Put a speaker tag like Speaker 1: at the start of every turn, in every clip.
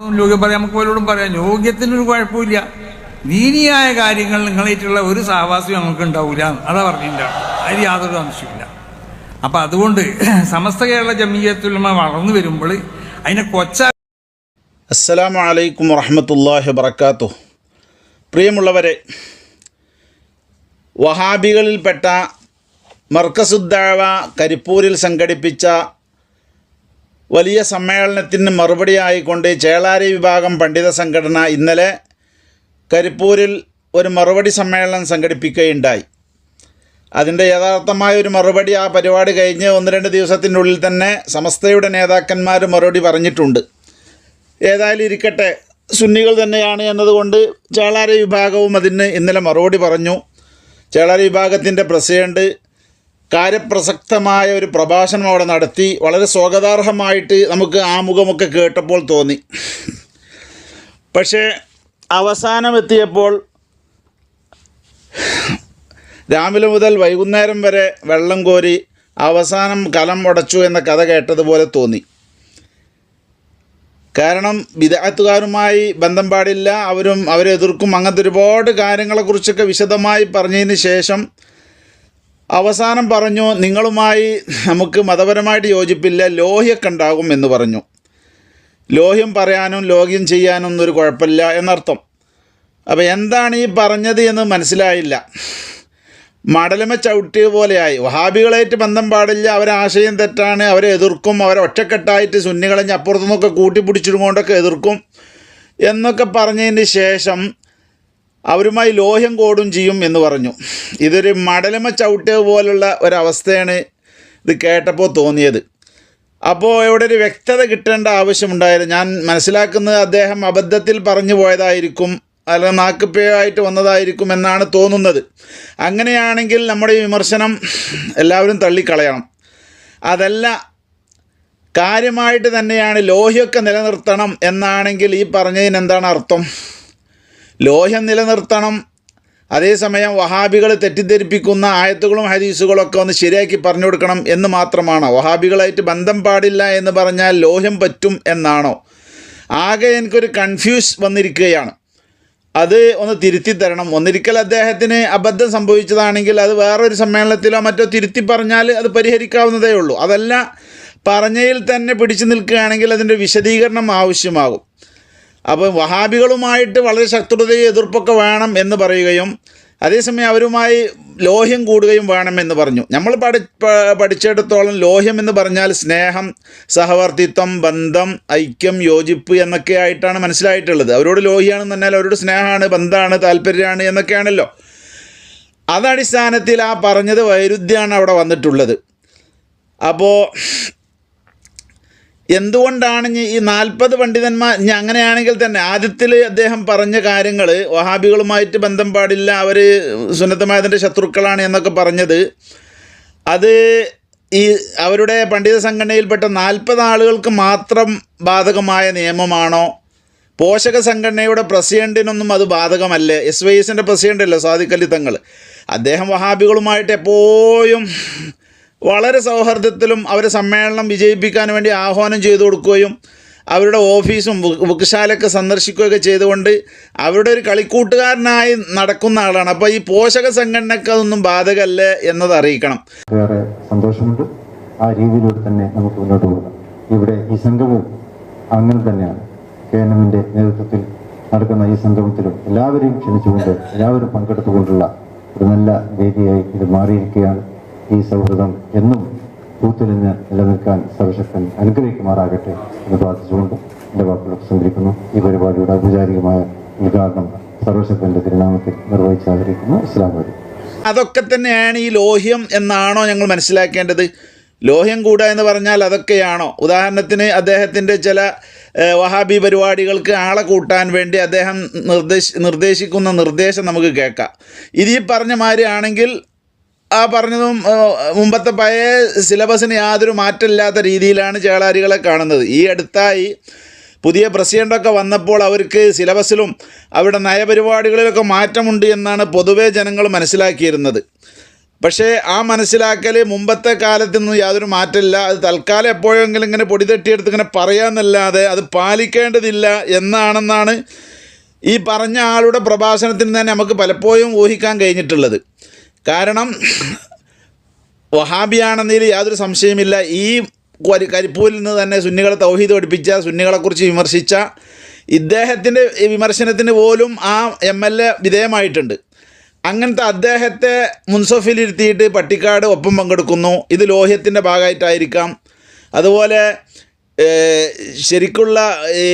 Speaker 1: യോഗ്യം പറയാം നമുക്ക് പോലോടും പറയാം. യോഗ്യത്തിനൊരു കുഴപ്പമില്ല. ദീനിയായ കാര്യങ്ങൾ നിങ്ങളായിട്ടുള്ള ഒരു സഹവാസം നമുക്ക് ഉണ്ടാവില്ല അതാ പറഞ്ഞിട്ടുണ്ടാവും അതിൽ യാതൊരു സംശയമില്ല അപ്പൊ അതുകൊണ്ട് സമസ്ത കേരള ജമീയത്തുലമ വളർന്നു വരുമ്പോൾ അതിനെ കൊച്ച
Speaker 2: അസ്സലാമു അലൈക്കും വറഹമത്തല്ലാഹി വബർക്കാത്തു പ്രിയമുള്ളവരെ വഹാബികളിൽപ്പെട്ട മർക്കസുദ്ദാവ കരിപ്പൂരിൽ സംഘടിപ്പിച്ച വലിയ സമ്മേളനത്തിന് മറുപടിയായിക്കൊണ്ട് ചേളാരി വിഭാഗം പണ്ഡിത സംഘടന ഇന്നലെ കരിപ്പൂരിൽ ഒരു മറുപടി സമ്മേളനം സംഘടിപ്പിക്കുകയുണ്ടായി. അതിന്റെ യഥാർത്ഥമായ ഒരു മറുപടി ആ പരിപാടി കഴിഞ്ഞ് ഒന്ന് രണ്ട് ദിവസത്തിനുള്ളിൽ തന്നെ സമസ്തയുടെ നേതാക്കന്മാർ മറുപടി പറഞ്ഞിട്ടുണ്ട്. ഏതായാലും ഇരിക്കട്ടെ സുന്നികൾ തന്നെയാണ് എന്നതുകൊണ്ട് ചേളാരി വിഭാഗവും അതിന് ഇന്നലെ മറുപടി പറഞ്ഞു. ചേളാരി വിഭാഗത്തിന്റെ പ്രസിഡന്റ് കാര്യപ്രസക്തമായ ഒരു പ്രഭാഷണം അവിടെ നടത്തി. വളരെ സ്വാഗതാർഹമായിട്ട് നമുക്ക് ആമുഖമൊക്കെ കേട്ടപ്പോൾ തോന്നി. പക്ഷേ അവസാനം എത്തിയപ്പോൾ രാവിലെ മുതൽ വൈകുന്നേരം വരെ വെള്ളം കോരി അവസാനം കലം ഉടച്ചു എന്ന കഥ കേട്ടതുപോലെ തോന്നി. കാരണം വിദഗ്ധക്കാരുമായി ബന്ധം പാടില്ല. അവരും അവരെ എതിർക്കും. അങ്ങനത്തെ ഒരുപാട് കാര്യങ്ങളെക്കുറിച്ചൊക്കെ വിശദമായി പറഞ്ഞതിന് ശേഷം അവസാനം പറഞ്ഞു നിങ്ങളുമായി നമുക്ക് മതപരമായിട്ട് യോജിപ്പില്ല ലോഹ്യൊക്കെ ഉണ്ടാകും എന്ന് പറഞ്ഞു. ലോഹ്യം പറയാനും ലോഹ്യം ചെയ്യാനും ഒന്നും ഒരു കുഴപ്പമില്ല എന്നർത്ഥം. അപ്പോൾ എന്താണ് ഈ പറഞ്ഞത് എന്ന് മനസ്സിലായില്ല. മടലമ ചവിട്ടിയ പോലെയായി. വഹാബികളായിട്ട് ബന്ധം പാടില്ല അവരെ ആശയം തെറ്റാണ് അവരെ എതിർക്കും അവരെ ഒറ്റക്കെട്ടായിട്ട് സുന്നികളെ അപ്പുറത്തു നിന്നൊക്കെ എതിർക്കും എന്നൊക്കെ പറഞ്ഞതിന് ശേഷം അവരുമായി ലോഹ്യം കോടും ചെയ്യും എന്ന് പറഞ്ഞു. ഇതൊരു മടലമ ചവിട്ട് പോലുള്ള ഒരവസ്ഥയാണ് ഇത് കേട്ടപ്പോൾ തോന്നിയത്. അപ്പോൾ ഇവിടെ ഒരു വ്യക്തത കിട്ടേണ്ട ആവശ്യമുണ്ടായിരുന്നു. ഞാൻ മനസ്സിലാക്കുന്നത് അദ്ദേഹം അബദ്ധത്തിൽ പറഞ്ഞു പോയതായിരിക്കും അല്ല നാക്കുപേയായിട്ട് വന്നതായിരിക്കും എന്നാണ് തോന്നുന്നത്. അങ്ങനെയാണെങ്കിൽ നമ്മുടെ ഈ വിമർശനം എല്ലാവരും തള്ളിക്കളയണം. അതല്ല കാര്യമായിട്ട് തന്നെയാണ് ലോഹ്യമൊക്കെ നിലനിർത്തണം എന്നാണെങ്കിൽ ഈ പറഞ്ഞതിന് എന്താണ് അർത്ഥം? ലോഹ്യം നിലനിർത്തണം. അതേസമയം വഹാബികൾ തെറ്റിദ്ധരിപ്പിക്കുന്ന ആയത്തുകളും ഹദീസുകളും ഒക്കെ ഒന്ന് ശരിയാക്കി പറഞ്ഞു കൊടുക്കണം എന്ന് മാത്രമാണ്. വഹാബികളായിട്ട് ബന്ധം പാടില്ല എന്ന് പറഞ്ഞാൽ ലോഹ്യം പറ്റും എന്നാണോ? ആകെ എനിക്കൊരു കൺഫ്യൂസ് വന്നിരിക്കുകയാണ്. അത് ഒന്ന് തിരുത്തി തരണം. ഒന്നിരിക്കൽ അദ്ദേഹത്തിന് അബദ്ധം സംഭവിച്ചതാണെങ്കിൽ അത് വേറൊരു സമ്മേളനത്തിലോ മറ്റോ തിരുത്തി പറഞ്ഞാൽ അത് പരിഹരിക്കാവുന്നതേ ഉള്ളൂ. അതല്ല പറഞ്ഞതിൽ തന്നെ പിടിച്ചു നിൽക്കുകയാണെങ്കിൽ അതിന്റെ വിശദീകരണം ആവശ്യമാകും. അപ്പോൾ വഹാബികളുമായിട്ട് വളരെ ശത്രുതയും എതിർപ്പൊക്കെ വേണം എന്ന് പറയുകയും അതേസമയം അവരുമായി ലോഹ്യം കൂടുകയും വേണമെന്ന് പറഞ്ഞു. നമ്മൾ പഠി പഠിച്ചിടത്തോളം ലോഹ്യം എന്ന് പറഞ്ഞാൽ സ്നേഹം സഹവർത്തിത്വം ബന്ധം ഐക്യം യോജിപ്പ് എന്നൊക്കെ ആയിട്ടാണ് മനസ്സിലായിട്ടുള്ളത്. അവരോട് ലോഹ്യാണെന്ന് പറഞ്ഞാൽ അവരോട് സ്നേഹമാണ് ബന്ധമാണ് താല്പര്യമാണ് എന്നൊക്കെയാണല്ലോ. അതടിസ്ഥാനത്തിൽ ആ പറഞ്ഞത് വൈരുദ്ധ്യമാണ് അവിടെ വന്നിട്ടുള്ളത്. അപ്പോൾ എന്തുകൊണ്ടാണ് ഈ നാൽപ്പത് പണ്ഡിതന്മാർ ഇനി അങ്ങനെയാണെങ്കിൽ തന്നെ ആദ്യത്തിൽ അദ്ദേഹം പറഞ്ഞ കാര്യങ്ങൾ വഹാബികളുമായിട്ട് ബന്ധം പാടില്ല അവർ സുന്നത്തമായതിന്റെ ശത്രുക്കളാണ് എന്നൊക്കെ പറഞ്ഞത്. അത് ഈ അവരുടെ പണ്ഡിത സംഘടനയിൽപ്പെട്ട നാൽപ്പത് ആളുകൾക്ക് മാത്രം ബാധകമായ നിയമമാണോ? പോഷക സംഘടനയുടെ പ്രസിഡന്റിനൊന്നും അത് ബാധകമല്ലേ. എസ് വൈ എസിന്റെ പ്രസിഡന്റ് അല്ലേ സാദിഖ് തങ്ങൾ അദ്ദേഹം വഹാബികളുമായിട്ട് എപ്പോഴും വളരെ സൗഹാർദ്ദത്തിലും അവരെ സമ്മേളനം വിജയിപ്പിക്കാൻ വേണ്ടി ആഹ്വാനം ചെയ്തു കൊടുക്കുകയും അവരുടെ ഓഫീസും ബുക്ക് ബുക്ക്ശാലയൊക്കെ സന്ദർശിക്കുകയൊക്കെ ചെയ്തുകൊണ്ട് അവരുടെ ഒരു കളിക്കൂട്ടുകാരനായി നടക്കുന്ന ആളാണ്. അപ്പോൾ ഈ പോഷക സംഘടനയ്ക്ക് അതൊന്നും ബാധകമല്ല എന്നത് അറിയിക്കണം.
Speaker 3: വേറെ സന്തോഷമുണ്ട്. ആ രീതിയിലൂടെ തന്നെ നമുക്ക് മുന്നോട്ട് പോകാം. ഇവിടെ ഈ സംഘവും അങ്ങനെ തന്നെയാണ്. കെ എൻ എമ്മിന്റെ നേതൃത്വത്തിൽ നടക്കുന്ന ഈ സംഗമത്തിലും എല്ലാവരെയും ക്ഷണിച്ചുകൊണ്ട് എല്ലാവരും പങ്കെടുത്തുകൊണ്ടുള്ള ഒരു നല്ല വേദിയായി ഇത് മാറിയിരിക്കുകയാണ്. ഈ സൗഹൃദം എന്നും പൂത്തുലിഞ്ഞ് നിലനിൽക്കാൻ സർവശക്തൻ അനുഗ്രഹിക്കുമാറാകട്ടെ എന്ന് പ്രാർത്ഥിച്ചുകൊണ്ട് എന്റെ വാക്കുകൾ സംഗ്രഹിക്കുന്നു ഈ പരിപാടിയുടെ ഔപചാരികമായ ഉദ്ഘാടനം സർവശക്തന്റെ തിരുനാമത്തിൽ നിർവഹിച്ച് ആഗ്രഹിക്കുന്നു ഇസ്ലാം വഴി
Speaker 2: അതൊക്കെ തന്നെയാണ് ഈ ലോഹ്യം എന്നാണോ ഞങ്ങൾ മനസ്സിലാക്കേണ്ടത്. ലോഹ്യം കൂടുക എന്ന് പറഞ്ഞാൽ അതൊക്കെയാണോ? ഉദാഹരണത്തിന് അദ്ദേഹത്തിന്റെ ചില വഹാബി പരിപാടികൾക്ക് ആളെ കൂട്ടാൻ വേണ്ടി അദ്ദേഹം നിർദ്ദേശി നിർദ്ദേശിക്കുന്ന നിർദ്ദേശം നമുക്ക് കേൾക്കാം. ഇത് പറഞ്ഞ മാതിരി ആണെങ്കിൽ ആ പറഞ്ഞതും മുമ്പത്തെ പഴയ സിലബസിന് യാതൊരു മാറ്റമില്ലാത്ത രീതിയിലാണ് ചേളാരികളെ കാണുന്നത്. ഈ അടുത്തായി പുതിയ പ്രസിഡന്റൊക്കെ വന്നപ്പോൾ അവർക്ക് സിലബസിലും അവിടെ നയപരിപാടികളിലൊക്കെ മാറ്റമുണ്ട് എന്നാണ് പൊതുവേ ജനങ്ങൾ മനസ്സിലാക്കിയിരുന്നത്. പക്ഷേ ആ മനസ്സിലാക്കൽ മുമ്പത്തെ കാലത്തൊന്നും യാതൊരു മാറ്റമില്ല. അത് തൽക്കാലം എപ്പോഴെങ്കിലും ഇങ്ങനെ പൊടി തട്ടിയെടുത്ത് ഇങ്ങനെ പറയാമെന്നല്ലാതെ അത് പാലിക്കേണ്ടതില്ല എന്നാണെന്നാണ് ഈ പറഞ്ഞ ആളുടെ പ്രഭാഷണത്തിൽ തന്നെ നമുക്ക് പലപ്പോഴും ഊഹിക്കാൻ കഴിഞ്ഞിട്ടുള്ളത്. കാരണം വഹാബിയാണെന്നതിൽ യാതൊരു സംശയമില്ല ഈ കരി കരിപ്പൂരിൽ നിന്ന് തന്നെ സുന്നികളെ തൗഹീദ് പഠിപ്പിച്ച സുന്നികളെക്കുറിച്ച് വിമർശിച്ച ഇദ്ദേഹത്തിന്റെ വിമർശനത്തിന് പോലും ആ എം എൽ എ വിധേയമായിട്ടുണ്ട്. അങ്ങനത്തെ അദ്ദേഹത്തെ മുൻസഫിലിരുത്തിയിട്ട് പട്ടിക്കാട് ഒപ്പം പങ്കെടുക്കുന്നു. ഇത് ലോഹ്യത്തിന്റെ ഭാഗമായിട്ടായിരിക്കാം. അതുപോലെ ശരിക്കുള്ള ഈ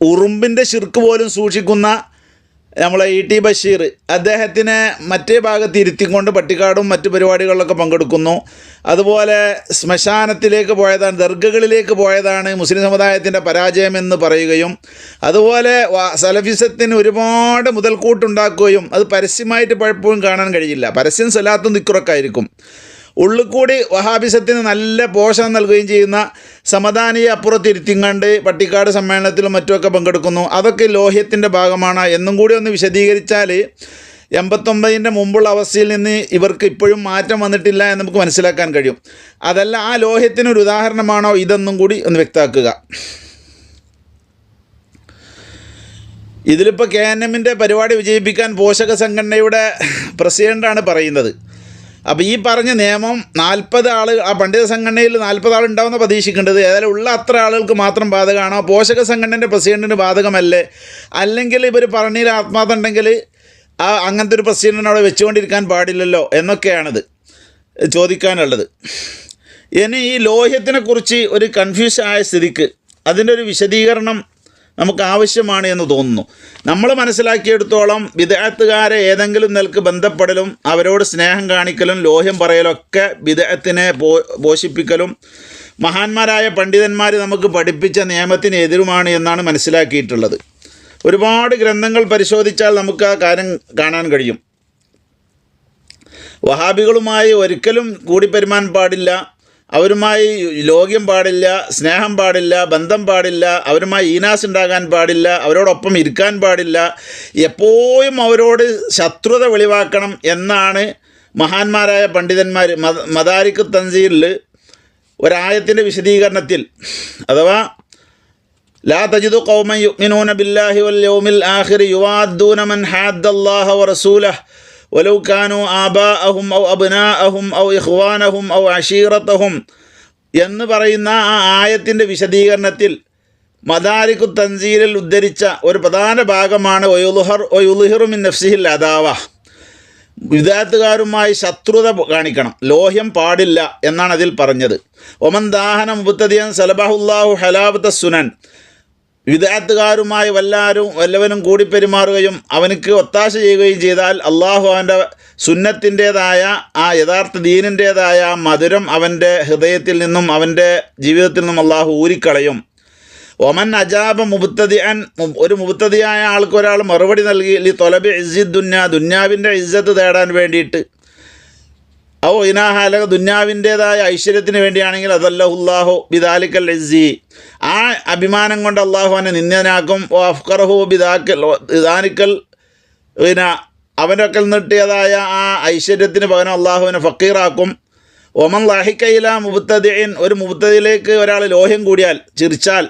Speaker 2: ഉറുമ്പിന്റെ ശിർക്ക് പോലും സൂക്ഷിക്കുന്ന നമ്മളെ ഇ ടി ബഷീർ അദ്ദേഹത്തിനെ മറ്റേ ഭാഗത്ത് ഇരുത്തിക്കൊണ്ട് പട്ടിക്കാടും മറ്റു പരിപാടികളിലൊക്കെ പങ്കെടുക്കുന്നു. അതുപോലെ ശ്മശാനത്തിലേക്ക് പോയതാണ് ദർഗകളിലേക്ക് പോയതാണ് മുസ്ലിം സമുദായത്തിന്റെ പരാജയമെന്ന് പറയുകയും അതുപോലെ സലഫിസത്തിന് ഒരുപാട് മുതൽക്കൂട്ടുണ്ടാക്കുകയും അത് പരസ്യമായിട്ട് പലപ്പോഴും കാണാൻ കഴിയില്ല. പരസ്യം സ്വലാത്തും ദിക്കുറൊക്കെ ആയിരിക്കും. ഉള്ളിൽ കൂടി വഹാബിസത്തിന് നല്ല പോഷണം നൽകുകയും ചെയ്യുന്ന സമദാനിയെ അപ്പുറത്തിരുത്തിങ്ങാണ്ട് പട്ടിക്കാട് സമ്മേളനത്തിലും മറ്റുമൊക്കെ പങ്കെടുക്കുന്നു. അതൊക്കെ ലോഹ്യത്തിന്റെ ഭാഗമാണ്. എന്നും കൂടി ഒന്ന് വിശദീകരിച്ചാൽ എൺപത്തൊമ്പതിന്റെ മുമ്പുള്ള അവസ്ഥയിൽ നിന്ന് ഇവർക്ക് ഇപ്പോഴും മാറ്റം വന്നിട്ടില്ല എന്ന് നമുക്ക് മനസ്സിലാക്കാൻ കഴിയും. അതല്ല ആ ലോഹ്യത്തിനൊരു ഉദാഹരണമാണോ? ഇതെന്നും കൂടി ഒന്ന് വ്യക്തമാക്കുക. ഇതിലിപ്പോൾ കെ എൻ എമ്മിന്റെ പരിപാടി വിജയിപ്പിക്കാൻ പോഷക സംഘടനയുടെ പ്രസിഡന്റാണ് പറയുന്നത്. അപ്പോൾ ഈ പറഞ്ഞ നിയമം നാൽപ്പത് ആൾ ആ പണ്ഡിത സംഘടനയിൽ നാൽപ്പത് ആൾ ഉണ്ടാവുന്ന പ്രതീക്ഷിക്കേണ്ടത് ഏതായാലും ഉള്ള അത്ര ആളുകൾക്ക് മാത്രം ബാധകമാണോ? പോഷക സംഘടനയുടെ പ്രസിഡന്റിന് ബാധകമല്ലേ? അല്ലെങ്കിൽ ഇവർ പറഞ്ഞതിൽ ആത്മാർത്ഥ ഉണ്ടെങ്കിൽ ആ അങ്ങനത്തെ ഒരു പ്രസിഡന്റിനെ അവിടെ വെച്ചുകൊണ്ടിരിക്കാൻ പാടില്ലല്ലോ എന്നൊക്കെയാണിത് ചോദിക്കാനുള്ളത്. ഇനി ഈ ലോഹ്യത്തിനെക്കുറിച്ച് ഒരു കൺഫ്യൂഷൻ ആയ സ്ഥിതിക്ക് അതിന്റെ ഒരു വിശദീകരണം നമുക്ക് ആവശ്യമാണ് എന്ന് തോന്നുന്നു. നമ്മൾ മനസ്സിലാക്കിയെടുത്തോളം വിദേഹത്തുകാരെ ഏതെങ്കിലും നിലയ്ക്ക് ബന്ധപ്പെടലും അവരോട് സ്നേഹം കാണിക്കലും ലോഹ്യം പറയലൊക്കെ വിദേഹത്തിനെ പോ പോഷിപ്പിക്കലും മഹാന്മാരായ പണ്ഡിതന്മാർ നമുക്ക് പഠിപ്പിച്ച നിയമത്തിന് എതിരുമാണ് എന്നാണ് മനസ്സിലാക്കിയിട്ടുള്ളത്. ഒരുപാട് ഗ്രന്ഥങ്ങൾ പരിശോധിച്ചാൽ നമുക്ക് ആ കാര്യം കാണാൻ കഴിയും. വഹാബികളുമായി ഒരിക്കലും കൂടിപ്പെരുമാൻ പാടില്ല. അവരുമായി ലോഗ്യം പാടില്ല സ്നേഹം പാടില്ല ബന്ധം പാടില്ല അവരുമായി ഈനാസ് ഉണ്ടാകാൻ പാടില്ല അവരോടൊപ്പം ഇരിക്കാൻ പാടില്ല എപ്പോഴും അവരോട് ശത്രുത വെളിവാക്കണം എന്നാണ് മഹാന്മാരായ പണ്ഡിതന്മാർ മദാരിക്ക് തൻസീറിൽ ഒരായത്തിന്റെ വിശദീകരണത്തിൽ. അഥവാ ലാ തജിദു കൗമൻ യുഗ്മിനൂന ബില്ലാഹി വൽ യൗമിൽ ആഖിർ യുവാദ്ദൂന മൻ ഹാദ്ദല്ലാഹ റസൂലഹ് ولو كانوا آباءهم أو أبناءهم أو إخوانهم أو عشيرتهم എന്ന് പറയുന്ന ആ ആയത്തിൻ്റെ വിശദീകരണത്തിൽ മദാരിക്കു തൻസീലിൽ ഉദ്ധരിച്ച ഒരു പ്രധാന ഭാഗമാണ് ഒയുലുഹർ ഒയുലുഹിറുമിൻ നഫ്സിഹിൽ അദാവ വിദാത്തുകാരുമായി ശത്രുത കാണിക്കണം ലോഹ്യം പാടില്ല എന്നാണ് അതിൽ പറഞ്ഞത് ഒമൻ ദാഹന മുബത്തതിയൻ സലബാഹുല്ലാഹു ഹലാബത്ത സുനൻ വിദാത്തുകാരുമായി വല്ലാരും വല്ലവനും കൂടി പെരുമാറുകയും അവനക്ക് ഒത്താശ ചെയ്യുകയും ചെയ്താൽ അള്ളാഹു അവന്റെ സുന്നത്തിന്റേതായ ആ യഥാർത്ഥ ദീനിന്റേതായ മധുരം അവന്റെ ഹൃദയത്തിൽ നിന്നും അവന്റെ ജീവിതത്തിൽ നിന്നും അള്ളാഹു ഊരിക്കളയും. ഒമൻ അജാബ മുബുത്തതി ഒരു മുബത്തതിയായ ആൾക്കൊരാൾ മറുപടി നൽകി ലി തൊലബി ഇസ്സിദ് ദുന്യ ദുന്യാവിന്റെ ഇജ്ജത്ത് തേടാൻ വേണ്ടിയിട്ട്. ഓ ഇനാഹാലക ദുന്യാവിന്റേതായ ഐശ്വര്യത്തിന് വേണ്ടിയാണെങ്കിൽ അതല്ലഹുല്ലാഹു ബിദാലിക്കൽ ഇസ്സി. ആ അഭിമാനം കൊണ്ട് അള്ളാഹു അവനെ നിന്ദനാക്കും ഓ അഫ്കർഹു ബിദാക്കൽ ഇദാനിക്കൽ പിന്നെ ഒക്കെ നിട്ടിയതായ ആ ഐശ്വര്യത്തിന് പകരം അള്ളാഹുവിനെ ഫക്കീറാക്കും. ഒമൻ ലാഹിക്കയില മുബത്തദിൻ ഒരു മുബത്തതിലേക്ക് ഒരാൾ ലോഹ്യം കൂടിയാൽ ചിരിച്ചാൽ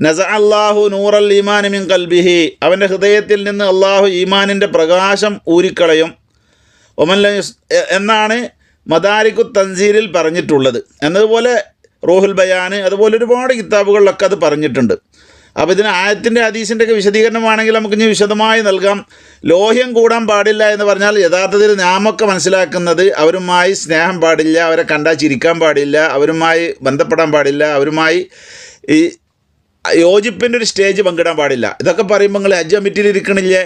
Speaker 2: നസ അള്ളാഹു നൂറൽ ഈമാനിമിൻ മിൻ കൽബിഹി അവന്റെ ഹൃദയത്തിൽ നിന്ന് അള്ളാഹു ഈമാനിന്റെ പ്രകാശം ഊരിക്കളയും. ഒമൻ എന്നാണ് മദാരിക്കു തൻസീരിൽ പറഞ്ഞിട്ടുള്ളത്. എന്നതുപോലെ റോഹുൽ ബയാന് അതുപോലെ ഒരുപാട് കിതാബുകളിലൊക്കെ അത് പറഞ്ഞിട്ടുണ്ട്. അപ്പോൾ ഇതിന് ആയത്തിന്റെ ഹദീസിന്റെ ഒക്കെ വിശദീകരണമാണെങ്കിൽ നമുക്ക് ഇനി വിശദമായി നൽകാം. ലോഹ്യം കൂടാൻ പാടില്ല എന്ന് പറഞ്ഞാൽ യഥാർത്ഥത്തിൽ നാമൊക്കെ മനസ്സിലാക്കുന്നത് അവരുമായി സ്നേഹം പാടില്ല അവരെ കണ്ടാൽ ചിരിക്കാൻ പാടില്ല അവരുമായി ബന്ധപ്പെടാൻ പാടില്ല അവരുമായി ഈ യോജിപ്പിന്റെ ഒരു സ്റ്റേജ് പങ്കിടാൻ പാടില്ല. ഇതൊക്കെ പറയുമ്പോൾ നിങ്ങൾ ഹജ്ജ് കമ്മിറ്റിയിൽ ഇരിക്കണില്ലേ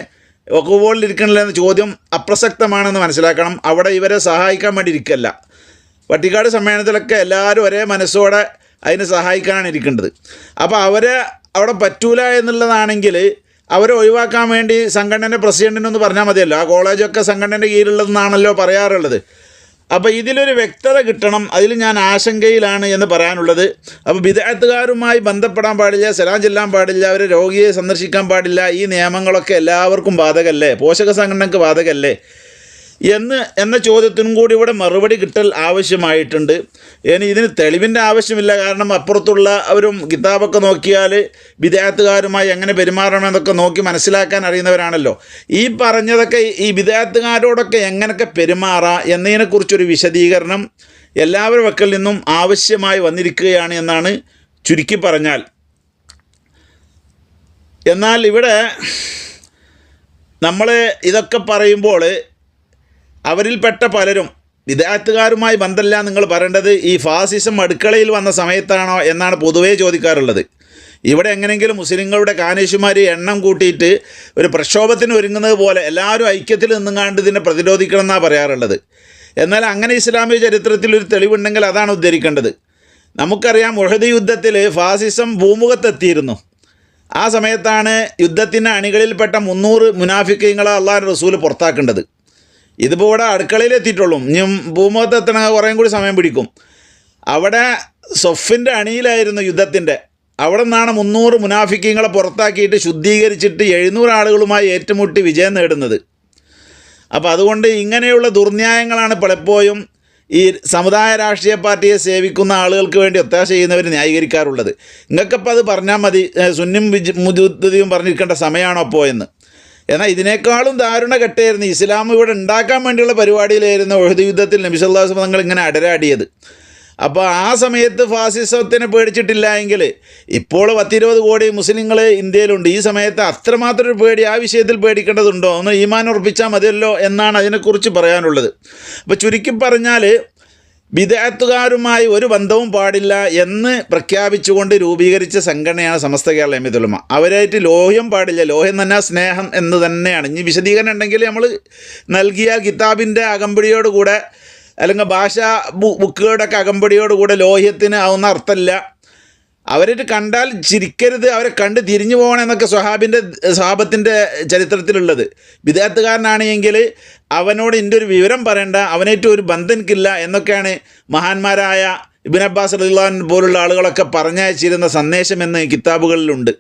Speaker 2: ഒക്കുബോളിൽ ഇരിക്കണില്ല എന്ന ചോദ്യം അപ്രസക്തമാണെന്ന് മനസ്സിലാക്കണം. അവിടെ ഇവരെ സഹായിക്കാൻ വേണ്ടി ഇരിക്കല്ല. വട്ടിക്കാട് സമ്മേളനത്തിലൊക്കെ എല്ലാവരും ഒരേ മനസ്സോടെ അതിനെ സഹായിക്കാനാണ് ഇരിക്കേണ്ടത്. അപ്പോൾ അവരെ അവിടെ പറ്റൂല എന്നുള്ളതാണെങ്കിൽ അവരെ ഒഴിവാക്കാൻ വേണ്ടി സംഘടനയുടെ പ്രസിഡന്റിനൊന്ന് പറഞ്ഞാൽ മതിയല്ലോ. ആ കോളേജൊക്കെ സംഘടനയുടെ കീഴിലുള്ളതെന്നാണല്ലോ പറയാറുള്ളത്. അപ്പോൾ ഇതിലൊരു വ്യക്തത കിട്ടണം. അതിൽ ഞാൻ ആശങ്കയിലാണ് എന്ന് പറയാനുള്ളത്. അപ്പോൾ വിദഗ്ധകാരുമായി ബന്ധപ്പെടാൻ പാടില്ല സലാം ചെല്ലാൻ പാടില്ല അവരെ രോഗിയെ സന്ദർശിക്കാൻ പാടില്ല ഈ നിയമങ്ങളൊക്കെ എല്ലാവർക്കും ബാധകല്ലേ? പോഷക സംഘടനക്ക് ബാധകല്ലേ? എന്ന് എന്ന ചോദ്യത്തിനും കൂടി ഇവിടെ മറുപടി കിട്ടൽ ആവശ്യമായിട്ടുണ്ട്. ഇനി ഇതിന് തെളിവിന്റെ ആവശ്യമില്ല. കാരണം അപ്പുറത്തുള്ള അവരും കിതാബൊക്കെ നോക്കിയാൽ വിദേഹത്തുകാരുമായി എങ്ങനെ പെരുമാറണമെന്നൊക്കെ നോക്കി മനസ്സിലാക്കാൻ അറിയുന്നവരാണല്ലോ. ഈ പറഞ്ഞതൊക്കെ ഈ വിദേഹത്തുകാരോടൊക്കെ എങ്ങനെയൊക്കെ പെരുമാറാം എന്നതിനെക്കുറിച്ചൊരു വിശദീകരണം എല്ലാവരും വക്കൽ നിന്നും ആവശ്യമായി വന്നിരിക്കുകയാണ് എന്നാണ് ചുരുക്കി പറഞ്ഞാൽ. എന്നാൽ ഇവിടെ നമ്മൾ ഇതൊക്കെ പറയുമ്പോൾ അവരിൽപ്പെട്ട പലരും വിദ്യാർത്ഥികാരുമായി ബന്ധമില്ല നിങ്ങൾ പറയേണ്ടത് ഈ ഫാസിസം അടുക്കളയിൽ വന്ന സമയത്താണോ എന്നാണ് പൊതുവേ ചോദിക്കാറുള്ളത്. ഇവിടെ എങ്ങനെയെങ്കിലും മുസ്ലിങ്ങളുടെ കാനേശുമാർ എണ്ണം കൂട്ടിയിട്ട് ഒരു പ്രക്ഷോഭത്തിന് ഒരുങ്ങുന്നത് പോലെ എല്ലാവരും ഐക്യത്തിൽ നിന്നുകാണ്ട് ഇതിനെ പ്രതിരോധിക്കണം എന്നാണ് പറയാറുള്ളത്. എന്നാൽ അങ്ങനെ ഇസ്ലാമിക ചരിത്രത്തിൽ ഒരു തെളിവുണ്ടെങ്കിൽ അതാണ് ഉദ്ധരിക്കേണ്ടത്. നമുക്കറിയാം ഉഹദ് യുദ്ധത്തിൽ ഫാസിസം ഭൂമുഖത്തെത്തിയിരുന്നു. ആ സമയത്താണ് യുദ്ധത്തിന്റെ അണികളിൽപ്പെട്ട മുന്നൂറ് മുനാഫിക്കങ്ങളെ അള്ളാഹ് റസൂൽ പുറത്താക്കേണ്ടത്. ഇതിപ്പോൾ ഇവിടെ അടുക്കളയിൽ എത്തിയിട്ടുള്ളൂ ഇനി ഭൂമുഖത്ത് എത്തണ കുറേയും കൂടി സമയം പിടിക്കും. അവിടെ സൊഫിന്റെ അണിയിലായിരുന്നു യുദ്ധത്തിന്റെ അവിടെ നിന്നാണ് മുന്നൂറ് മുനാഫിക്കങ്ങളെ പുറത്താക്കിയിട്ട് ശുദ്ധീകരിച്ചിട്ട് എഴുന്നൂറ് ആളുകളുമായി ഏറ്റുമുട്ടി വിജയം നേടുന്നത്. അപ്പോൾ അതുകൊണ്ട് ഇങ്ങനെയുള്ള ദുർന്യായങ്ങളാണ് പലപ്പോഴും ഈ സമുദായ രാഷ്ട്രീയ പാർട്ടിയെ സേവിക്കുന്ന ആളുകൾക്ക് വേണ്ടി ഒത്താശ ചെയ്യുന്നവർ ന്യായീകരിക്കാറുള്ളത്. നിങ്ങൾക്കപ്പോൾ അത് പറഞ്ഞാൽ മതി. സുന്നും മുജുദ്ദീനും പറഞ്ഞിരിക്കേണ്ട സമയമാണോ അപ്പോൾ എന്ന്. എന്നാൽ ഇതിനേക്കാളും ദാരുണ കെട്ടായിരുന്നു ഇസ്ലാം ഇവിടെ ഉണ്ടാക്കാൻ വേണ്ടിയുള്ള പരിപാടിയിലായിരുന്നു ഒഴുതി യുദ്ധത്തിൽ നബിസല്ലാസ് തങ്ങൾ ഇങ്ങനെ അടരാടിയത്. അപ്പോൾ ആ സമയത്ത് ഫാസിസത്തിനെ പേടിച്ചിട്ടില്ല എങ്കിൽ ഇപ്പോൾ പത്തിരുപത് കോടി മുസ്ലിങ്ങൾ ഇന്ത്യയിലുണ്ട്. ഈ സമയത്ത് അത്രമാത്രം ഒരു പേടി ആ വിഷയത്തിൽ പേടിക്കേണ്ടതുണ്ടോ? ഒന്ന് ഈമാൻ ഉറപ്പിച്ചാൽ മതിയല്ലോ എന്നാണ് അതിനെക്കുറിച്ച് പറയാനുള്ളത്. അപ്പോൾ ചുരുക്കി പറഞ്ഞാൽ വിദഗ്ധകാരുമായി ഒരു ബന്ധവും പാടില്ല എന്ന് പ്രഖ്യാപിച്ചുകൊണ്ട് രൂപീകരിച്ച സംഘടനയാണ് സമസ്ത കേരള എമ്മിതുലമ അവരായിട്ട് ലോഹ്യം പാടില്ല. ലോഹ്യം തന്നെ സ്നേഹം എന്ന് തന്നെയാണ്. ഇനി വിശദീകരണം ഉണ്ടെങ്കിൽ നമ്മൾ നൽകിയ കിതാബിന്റെ അകമ്പടിയോടുകൂടെ അല്ലെങ്കിൽ ഭാഷാ ബുക്കുകളുടെയൊക്കെ അകമ്പടിയോടുകൂടെ ലോഹ്യത്തിന് ആവുന്ന അർത്ഥമില്ല. അവരായിട്ട് കണ്ടാൽ ചിരിക്കരുത് അവരെ കണ്ട് തിരിഞ്ഞു പോകണം എന്നൊക്കെ സ്വഹാബിന്റെ സ്വഹാബത്തിന്റെ ചരിത്രത്തിലുള്ളത്. വിദേഹത്തുകാരനാണെങ്കിൽ അവനോട് എന്റെ ഒരു വിവരം പറയണ്ട അവനായിട്ട് ഒരു ബന്ധം എനിക്കില്ല എന്നൊക്കെയാണ് മഹാന്മാരായ ഇബിൻ അബ്ബാസ് റഹ്ലാൻ പോലുള്ള ആളുകളൊക്കെ പറഞ്ഞയച്ചിരുന്ന സന്ദേശം എന്ന് കിതാബുകളിലുണ്ട്.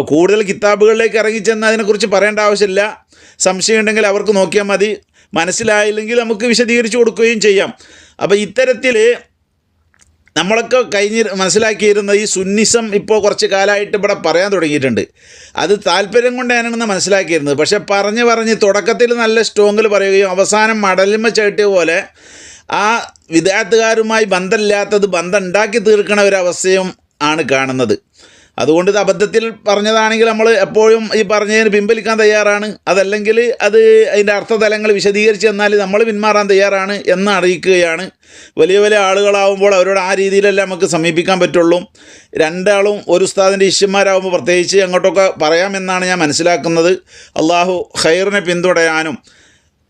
Speaker 2: കൂടുതൽ കിതാബുകളിലേക്ക് ഇറങ്ങിച്ചെന്ന് അതിനെക്കുറിച്ച് പറയേണ്ട ആവശ്യമില്ല. സംശയമുണ്ടെങ്കിൽ അവർക്ക് നോക്കിയാൽ മതി. മനസ്സിലായില്ലെങ്കിൽ നമുക്ക് വിശദീകരിച്ച് കൊടുക്കുകയും ചെയ്യാം. അപ്പോൾ ഇത്തരത്തിൽ നമ്മളൊക്കെ കഴിഞ്ഞ് മനസ്സിലാക്കിയിരുന്ന ഈ സുന്നിസം ഇപ്പോൾ കുറച്ച് കാലമായിട്ട് ഇവിടെ പറയാൻ തുടങ്ങിയിട്ടുണ്ട്. അത് താല്പര്യം കൊണ്ട് ഞാനാണെന്ന് മനസ്സിലാക്കിയിരുന്നത്. പക്ഷേ പറഞ്ഞ് പറഞ്ഞ് തുടക്കത്തിൽ നല്ല സ്ട്രോങ്ങിൽ പറയുകയും അവസാനം മടലിമ ചേട്ടിയ പോലെ ആ വിദ്യാർത്ഥികാരുമായി ബന്ധമില്ലാത്തത് ബന്ധം ഉണ്ടാക്കി തീർക്കണ ഒരവസ്ഥയും ആണ് കാണുന്നത്. അതുകൊണ്ട് ഇത് അബദ്ധത്തിൽ പറഞ്ഞതാണെങ്കിൽ നമ്മൾ എപ്പോഴും ഈ പറഞ്ഞതിന് പിൻവലിക്കാൻ തയ്യാറാണ്. അതല്ലെങ്കിൽ അത് അതിന്റെ അർത്ഥതലങ്ങൾ വിശദീകരിച്ച് തന്നാൽ നമ്മൾ പിന്മാറാൻ തയ്യാറാണ് എന്ന് അറിയിക്കുകയാണ്. വലിയ വലിയ ആളുകളാവുമ്പോൾ അവരോട് ആ രീതിയിലല്ല നമുക്ക് സമീപിക്കാൻ പറ്റുള്ളൂ. രണ്ടാളും ഒരു ഉസ്താദിന്റെ ഇഷ്യന്മാരാകുമ്പോൾ പ്രത്യേകിച്ച് അങ്ങോട്ടൊക്കെ പറയാമെന്നാണ് ഞാൻ മനസ്സിലാക്കുന്നത്. അള്ളാഹു ഖൈറിനെ പിന്തുടയാനും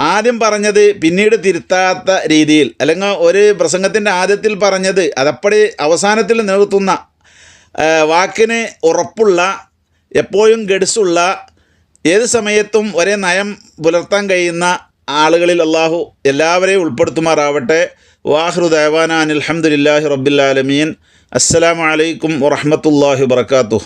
Speaker 2: ആദ്യം പറഞ്ഞത് പിന്നീട് തിരുത്താത്ത രീതിയിൽ അല്ലെങ്കിൽ ഒരു പ്രസംഗത്തിന്റെ ആദ്യത്തിൽ പറഞ്ഞത് അതപ്പടി അവസാനത്തിൽ നിർത്തുന്ന വാക്കിന് ഉറപ്പുള്ള എപ്പോഴും ഗഡ്സുള്ള ഏത് സമയത്തും ഒരേ നയം പുലർത്താൻ കഴിയുന്ന ആളുകളിൽ അള്ളാഹു എല്ലാവരെയും ഉൾപ്പെടുത്തുമാറാവട്ടെ. വാഹ്റു ദേവാന അലഹമുല്ലാഹി റബ്ബിലാലമീൻ അസ്സലാമു അലൈക്കും വറഹമത്തല്ലാഹി വർക്കാത്തു